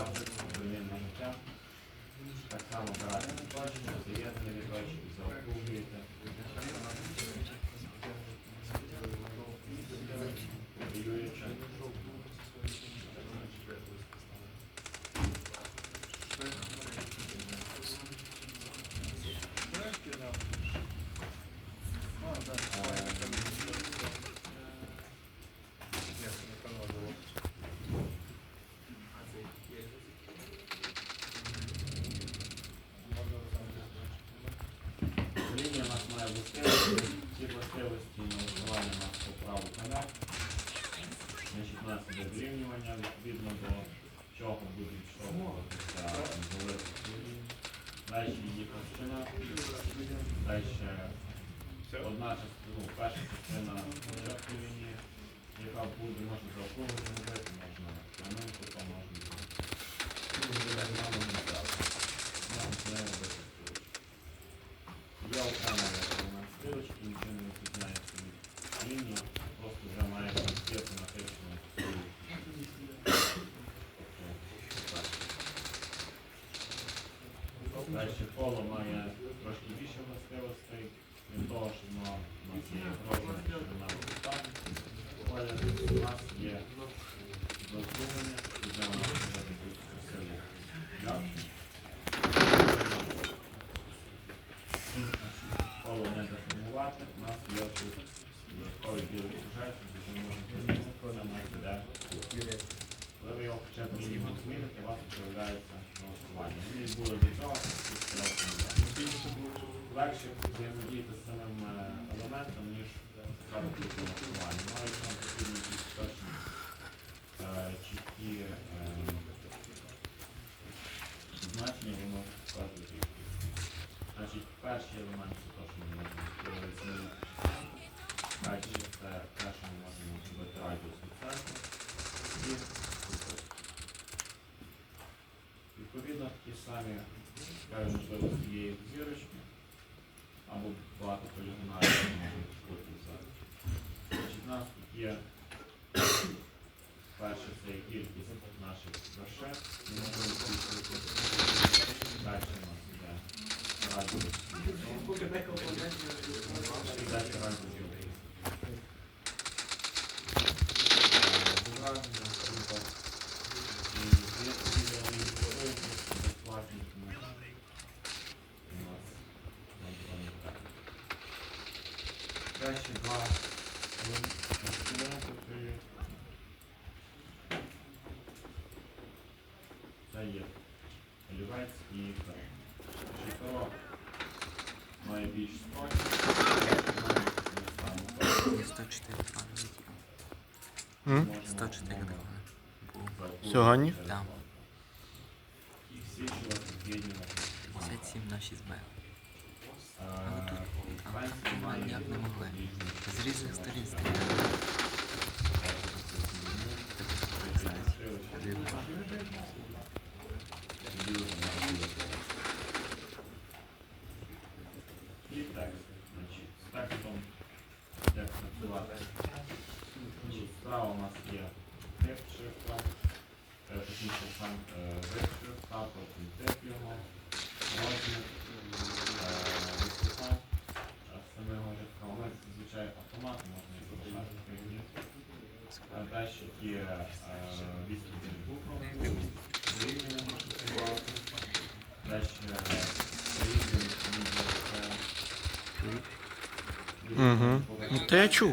20 примірне життя. Так само брати точно, з'єднані точки, заокруглюєте. Воюючи. Лінія у Властивості налаштування на праву коня. Значить, у нас іде вирівнювання, відповідно до чого буде відштовхуватися велика. Далі її площина, далі одна частина, ну, перша частина початку лінії, яка буде, може, заокруглити вже має конкретно. Тобто, Далі коло має трошки більше властивостей, від того, що воно у нас є розмір. Колір у нас є розуміння, і у нас може бути красиво. Коло не деформувати, у нас є тут додатковий білий сюжет, де ми можемо змінити, коли у нас іде коли ви його хоча мінімум зміните. Значить, перший елемент це те, що ми Далі це те, що ми можемо зробити радіус від центру. І Відповідно, ті самі скажімо, можливості є і в зірочки або багато полігональних можуть бути. Значить, у нас тут є перше це кількість наших вершин. Можемо збільшити. Далі у нас йде радіус. Далі два інструменти. Це є олівець і. Шифро має більш Є 104 пам'яті. М? 104 друга. Сьогодні? Там. І всі, що вас з'єднувати. 57 на 6Б. А, Але тут там Франція має З різних сторін стріляли. І текст. Значить, з текстом як працювати. Значить, Справа у нас є тип шрифта, е, точніше сам е, вид шрифта, потім тип його, розмір, Е, відповідь. Ну, то я чув.